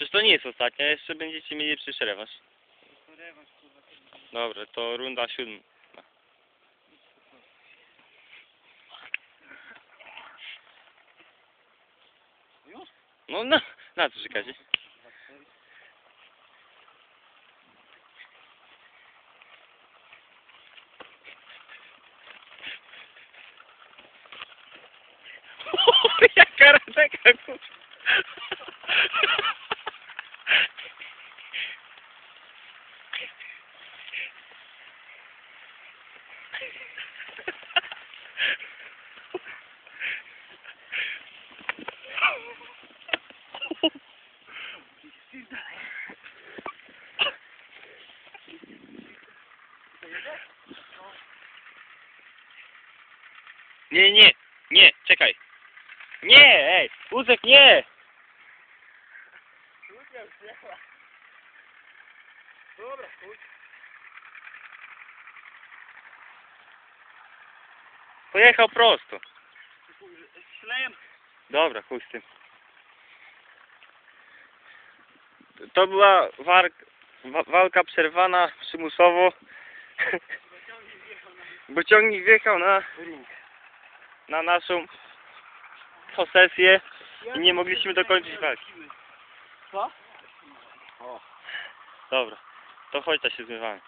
Przecież to nie jest ostatnia, jeszcze będziecie mieli przecież rewanż. To rewanż, kurwa. Dobra, to runda siódma. Już? No na, na co czekacie? Nie, nie, nie, czekaj. Nie, ej, Uzek, nie! Dobra, chuj. Pojechał prosto. Ślejem. Dobra, chuj z tym. To była walka przerwana przymusowo, bo ciągnik wjechał na, na naszą posesję i nie mogliśmy dokończyć walki. Co? Dobra, to chodź, się zmywamy.